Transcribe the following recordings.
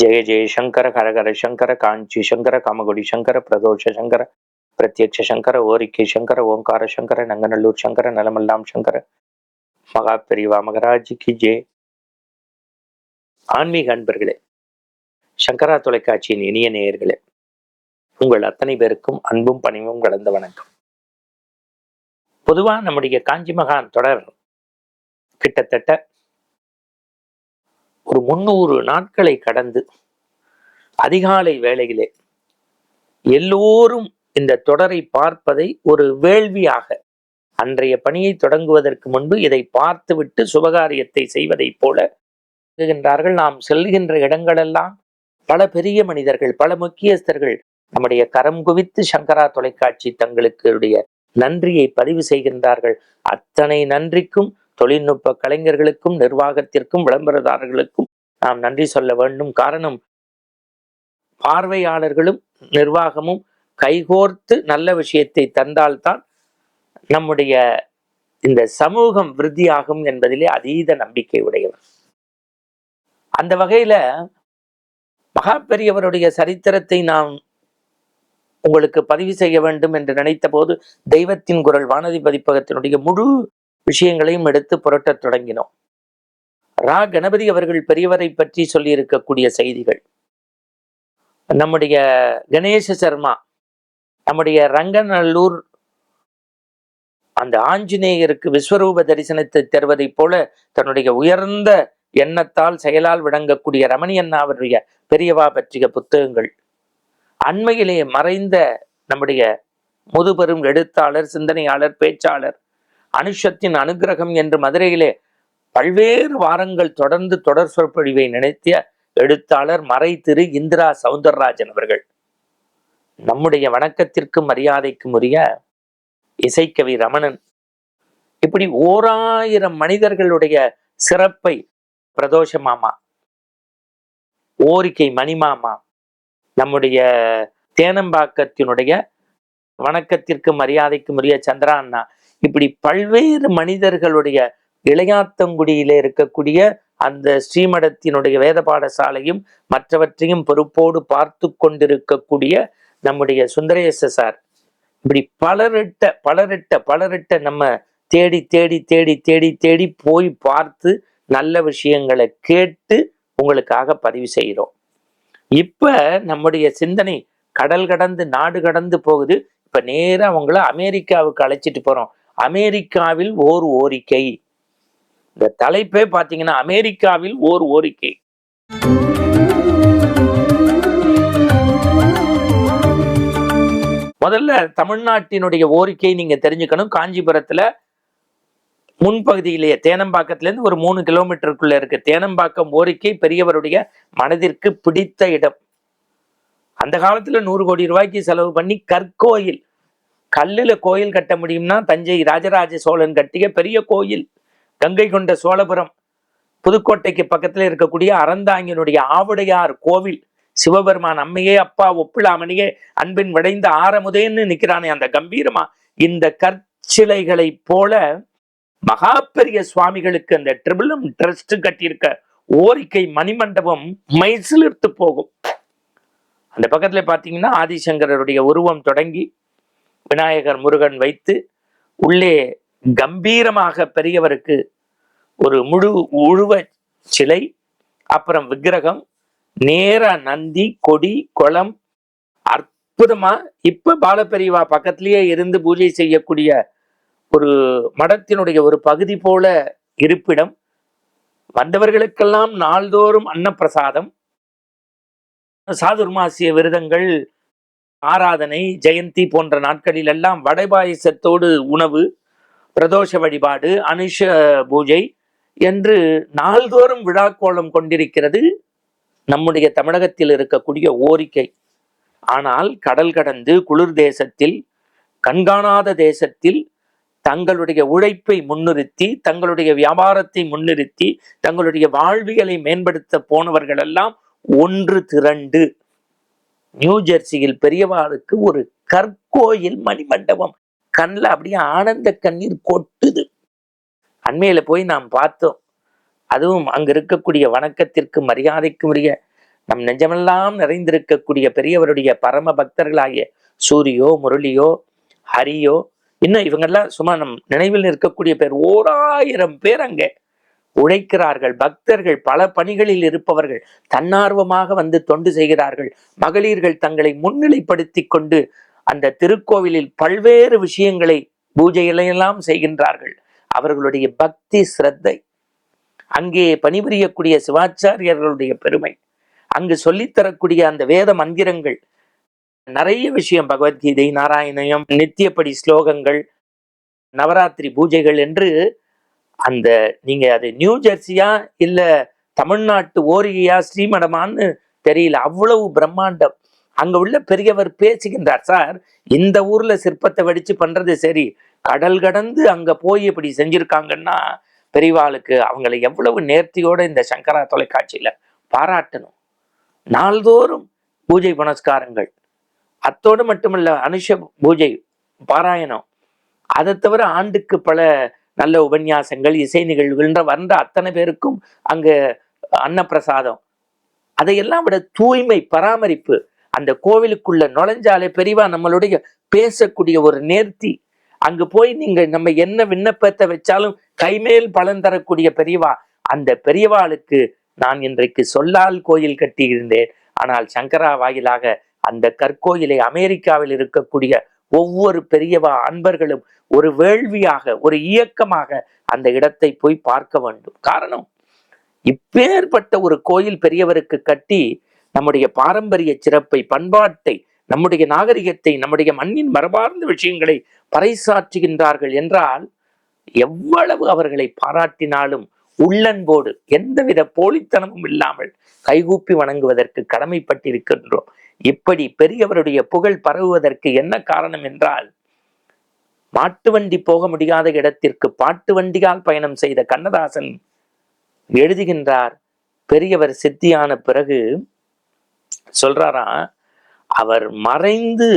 ஜெய ஜெய சங்கர ஹரஹர சங்கர காஞ்சி சங்கர காமகுடி சங்கர பிரதோஷ சங்கர பிரத்யட்ச சங்கர ஓரிக்கை சங்கர ஓங்கார சங்கர நங்கநல்லூர் சங்கர நலமெல்லாம் சங்கர. மகா பெரிவா மகராஜிக்கு ஜே. ஆன்மீக அன்பர்களே சங்கரா தொலைக்காட்சியின் இனிய நேயர்களே உங்கள் அத்தனை பேருக்கும் அன்பும் பணிவும் கலந்த வணக்கம். பொதுவா நம்முடைய காஞ்சி மகான் தொடர் கிட்டத்தட்ட ஒரு முன்னூறு நாட்களை கடந்து அதிகாலை வேளையிலே எல்லோரும் இந்த தொடரை பார்ப்பதை ஒரு வேள்வியாக அன்றைய பணியை தொடங்குவதற்கு முன்பு இதை பார்த்துவிட்டு சுபகாரியத்தை செய்வதைப் போல சொல்லுகின்றார்கள். நாம் செல்கின்ற இடங்களெல்லாம் பல பெரிய மனிதர்கள் பல முக்கியஸ்தர்கள் நம்முடைய கரம் குவித்து சங்கரா தொலைக்காட்சி தங்களுக்கு நன்றியை பதிவு செய்கின்றார்கள். அத்தனை நன்றிக்கும் தொழில்நுட்ப கலைஞர்களுக்கும் நிர்வாகத்திற்கும் விளம்பரதாரர்களுக்கும் நாம் நன்றி சொல்ல வேண்டும். காரணம் பார்வையாளர்களும் நிர்வாகமும் கைகோர்த்து நல்ல விஷயத்தை தந்தால்தான் நம்முடைய இந்த சமூகம் விருத்தியாகும் என்பதிலே அதீத நம்பிக்கை உடையவர். அந்த வகையில மகா பெரியவருடைய சரித்திரத்தை நாம் உங்களுக்கு பதிவு செய்ய வேண்டும் என்று நினைத்த போது தெய்வத்தின் குரல் வானதி பதிப்பகத்தினுடைய முழு விஷயங்களையும் எடுத்து புரட்டத் தொடங்கினோம். ரா கணபதி அவர்கள் பெரியவரை பற்றி சொல்லியிருக்கக்கூடிய செய்திகள். நம்முடைய கணேச சர்மா நம்முடைய ரங்கநல்லூர் அந்த ஆஞ்சநேயருக்கு விஸ்வரூப தரிசனத்தை தருவதைப் போல தன்னுடைய உயர்ந்த எண்ணத்தால் செயலால் விளங்கக்கூடிய ரமணியண்ணா அவருடைய பெரியவா பற்றிய புத்தகங்கள். அண்மையிலே மறைந்த நம்முடைய முதுபெரும் எழுத்தாளர் சிந்தனையாளர் பேச்சாளர் அனுஷத்தின் அனுகிரகம் என்று மதுரையிலே பல்வேறு வாரங்கள் தொடர்ந்து தொடர் சொற்பொழிவை நினைத்திய எழுத்தாளர் மறை திரு இந்திரா சவுந்தரராஜன் அவர்கள். நம்முடைய வணக்கத்திற்கும் மரியாதைக்கும் உரிய இசைக்கவி ரமணன். இப்படி ஓராயிரம் மனிதர்களுடைய சிறப்பை பிரதோஷ மாமா ஓரிக்கை மணிமாமா நம்முடைய தேனம்பாக்கத்தினுடைய வணக்கத்திற்கு மரியாதைக்கு உரிய சந்திரா அண்ணா இப்படி பல்வேறு மனிதர்களுடைய இளையாத்தங்குடியிலே இருக்கக்கூடிய அந்த ஸ்ரீமடத்தினுடைய வேத பாடசாலையும் மற்றவற்றையும் பொறுப்போடு பார்த்து கொண்டிருக்கக்கூடிய நம்முடைய சுந்தரேச சார். இப்படி பலரிட்ட பலரிட்ட பலரிட்ட நம்ம தேடி தேடி தேடி தேடி தேடி போய் பார்த்து நல்ல விஷயங்களை கேட்டு உங்களுக்காக பதிவு செய்கிறோம். இப்போ நம்முடைய சிந்தனை கடல் கடந்து நாடு கடந்து போகுது. இப்போ நேராக அவங்கள அமெரிக்காவுக்கு அழைச்சிட்டு போகிறோம் அமெரிக்காவில் ஓர் ஓரிக்கை. இந்த தலைப்பே பார்த்தீங்கன்னா அமெரிக்காவில் ஓர் ஓரிக்கை. முதல்ல தமிழ்நாட்டினுடைய ஓரிக்கை நீங்க தெரிஞ்சுக்கணும். காஞ்சிபுரத்துல முன்பகுதியிலேயே தேனம்பாக்கத்திலேருந்து ஒரு மூணு கிலோமீட்டருக்குள்ள இருக்கு. தேனம்பாக்கம் ஓரிக்கை பெரியவருடைய மனதிற்கு பிடித்த இடம். அந்த காலத்துல நூறு கோடி ரூபாய்க்கு செலவு பண்ணி கற்கோயில். கல்லுல கோயில் கட்ட முடியும்னா தஞ்சை ராஜராஜ சோழன் கட்டிய பெரிய கோயில். கங்கை கொண்ட சோழபுரம். புதுக்கோட்டைக்கு பக்கத்துல இருக்கக்கூடிய அறந்தாங்கினுடைய ஆவுடையார் கோவில். சிவபெருமான் அம்மையே அப்பா ஒப்பிலாமணியே அன்பின் விடைந்த ஆரமுதேன்னு நிக்கிறானே அந்த கம்பீரமா. இந்த கற்சிலைகளை போல மகா பெரிய சுவாமிகளுக்கு அந்த ட்ரிபிளம் ட்ரஸ்ட் கட்டியிருக்க ஓரிக்கை மணிமண்டபம் மைசிலிர்த்து போகும். அந்த பக்கத்துல பாத்தீங்கன்னா ஆதிசங்கரருடைய உருவம் தொடங்கி விநாயகர் முருகன் வைத்து உள்ளே கம்பீரமாக பெரியவருக்கு ஒரு முழு உழுவ சிலை அப்புறம் விக்கிரகம் நேர நந்தி கொடி குளம் அற்புதமா இப்ப பாலப்பெரியவா பக்கத்திலேயே இருந்து பூஜை செய்யக்கூடிய ஒரு மடத்தினுடைய ஒரு பகுதி போல இருப்பிடம். வந்தவர்களுக்கெல்லாம் நாள்தோறும் அன்னப்பிரசாதம். சாதுர்மாசிய விரதங்கள் ஆராதனை ஜெயந்தி போன்ற நாட்களில் எல்லாம் வடைபாயசத்தோடு உணவு பிரதோஷ வழிபாடு அனுஷ பூஜை என்று நாள்தோறும் விழாக்கோலம் கொண்டிருக்கிறது நம்முடைய தமிழகத்தில் இருக்கக்கூடிய ஓரிக்கை. ஆனால் கடல் கடந்து குளிர் தேசத்தில் கண்காணாத தேசத்தில் தங்களுடைய உழைப்பை முன்னிறுத்தி தங்களுடைய வியாபாரத்தை முன்னிறுத்தி தங்களுடைய வாழ்வியலை மேம்படுத்த போனவர்களெல்லாம் ஒன்று திரண்டு நியூ ஜெர்சியில் பெரியவாளுக்கு ஒரு கற்கோயில் மணிமண்டபம். கண்ணில் அப்படியே ஆனந்த கண்ணீர் கொட்டுது. அண்மையில போய் நாம் பார்த்தோம். அதுவும் அங்க இருக்கக்கூடிய வணக்கத்திற்கு மரியாதைக்கும் உரிய நம் நெஞ்சமெல்லாம் நிறைந்திருக்கக்கூடிய பெரியவருடைய பரம பக்தர்களாகிய சூரியோ முரளியோ ஹரியோ இன்னும் இவங்கெல்லாம் சும்மா நம் நினைவில் இருக்கக்கூடிய பேர் ஓராயிரம் பேர் அங்கே. உழைக்கிறார்கள் பக்தர்கள் பல பணிகளில் இருப்பவர்கள் தன்னார்வமாக வந்து தொண்டு செய்கிறார்கள். மகளிர்கள் தங்களை முன்னிலைப்படுத்தி கொண்டு அந்த திருக்கோவிலில் பல்வேறு விஷயங்களை பூஜைகளையெல்லாம் செய்கின்றார்கள். அவர்களுடைய பக்தி சிரத்தை அங்கே பணிபுரியக்கூடிய சிவாச்சாரியர்களுடைய பெருமை. அங்கு சொல்லித்தரக்கூடிய அந்த வேத மந்திரங்கள் நிறைய விஷயம் பகவத்கீதை நாராயணயம் நித்தியப்படி ஸ்லோகங்கள் நவராத்திரி பூஜைகள் என்று அந்த நீங்க அது நியூ ஜெர்சியா இல்ல தமிழ்நாட்டு ஓரிகையா ஸ்ரீமடமான்னு தெரியல. அவ்வளவு பிரம்மாண்டம். அங்க உள்ள பெரியவர் பேசுகின்றார் சார் இந்த ஊர்ல சிற்பத்தை வடிச்சு பண்றது சரி. கடல் கடந்து அங்க போய் இப்படி செஞ்சிருக்காங்கன்னா பெரியவாளுக்கு அவங்களை எவ்வளவு நேர்த்தியோட இந்த சங்கரா தொலைக்காட்சியில பாராட்டணும். நாள்தோறும் பூஜை புனஸ்காரங்கள். அத்தோடு மட்டுமல்ல அனுஷ பூஜை பாராயணம். அதை தவிர ஆண்டுக்கு பல நல்ல உபன்யாசங்கள் இசை நிகழ்வுகள்ன்ற வந்த அத்தனை பேருக்கும் அங்கு அன்னப்பிரசாதம். அதையெல்லாம் விட தூய்மை பராமரிப்பு அந்த கோவிலுக்குள்ள நுழைஞ்சாலே பெரியவா நம்மளுடைய பேசக்கூடிய ஒரு நேர்த்தி. அங்கு போய் நீங்க நம்ம என்ன விண்ணப்பத்தை வச்சாலும் கைமேல் பலன் தரக்கூடிய பெரியவா அந்த பெரியவாளுக்கு நான் இன்றைக்கு சொல்லால் கோயில் கட்டியிருந்தேன். ஆனால் சங்கரா வாயிலாக அந்த கற்கோயிலை அமெரிக்காவில் இருக்கக்கூடிய ஒவ்வொரு பெரியவா அன்பர்களும் ஒரு வேள்வியாக ஒரு இயக்கமாக அந்த இடத்தை போய் பார்க்க வேண்டும். காரணம் இப்பேற்பட்ட ஒரு கோயில் பெரியவருக்கு கட்டி நம்முடைய பாரம்பரிய சிறப்பை பண்பாட்டை நம்முடைய நாகரிகத்தை நம்முடைய மண்ணின் மரபார்ந்த விஷயங்களை பறைசாற்றுகின்றார்கள் என்றால் எவ்வளவு அவர்களை பாராட்டினாலும் உள்ளன்போடு எந்தவித போலித்தனமும் இல்லாமல் கைகூப்பி வணங்குவதற்கு கடமைப்பட்டிருக்கின்றோம். இப்படி பெரியவருடைய புகழ் பரவுவதற்கு என்ன காரணம் என்றால் மாட்டு வண்டி போக முடியாத இடத்திற்கு பாட்டு வண்டியால் பயணம் செய்த கண்ணதாசன் எழுதுகின்றார். பெரியவர் சித்தியான பிறகு சொல்றாரா அவர் மறைந்து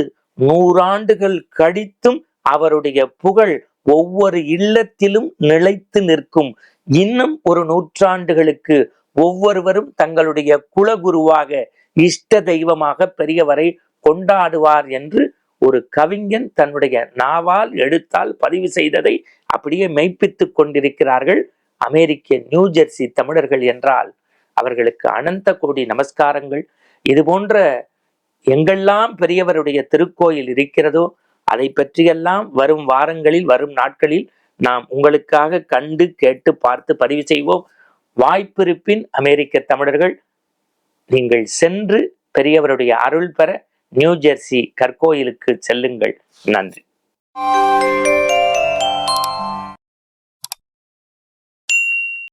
நூறாண்டுகள் கழித்தும் அவருடைய புகழ் ஒவ்வொரு இல்லத்திலும் நிலைத்து நிற்கும். இன்னும் ஒரு நூற்றாண்டுகளுக்கு ஒவ்வொருவரும் தங்களுடைய குலகுருவாக இஷ்ட தெய்வமாக பெரியவரை கொண்டாடுவார் என்று ஒரு கவிஞன் தன்னுடைய நாவால் எழுத்தால் பதிவு செய்ததை அப்படியே மெய்ப்பித்துக் கொண்டிருக்கிறார்கள் அமெரிக்க நியூ ஜெர்சி தமிழர்கள் என்றால். அவர்களுக்கு அனந்த கோடி நமஸ்காரங்கள். இது போன்ற எங்கெல்லாம் பெரியவருடைய திருக்கோயில் இருக்கிறதோ அதை பற்றியெல்லாம் வரும் வாரங்களில் வரும் நாட்களில் நாம் உங்களுக்காக கண்டு கேட்டு பார்த்து பதிவு செய்வோம். வாய்ப்பிருப்பின் அமெரிக்க தமிழர்கள் நீங்கள் சென்று பெரியவருடைய அருள் பெற நியூ ஜெர்சி கற்கோயிலுக்கு செல்லுங்கள். நன்றி.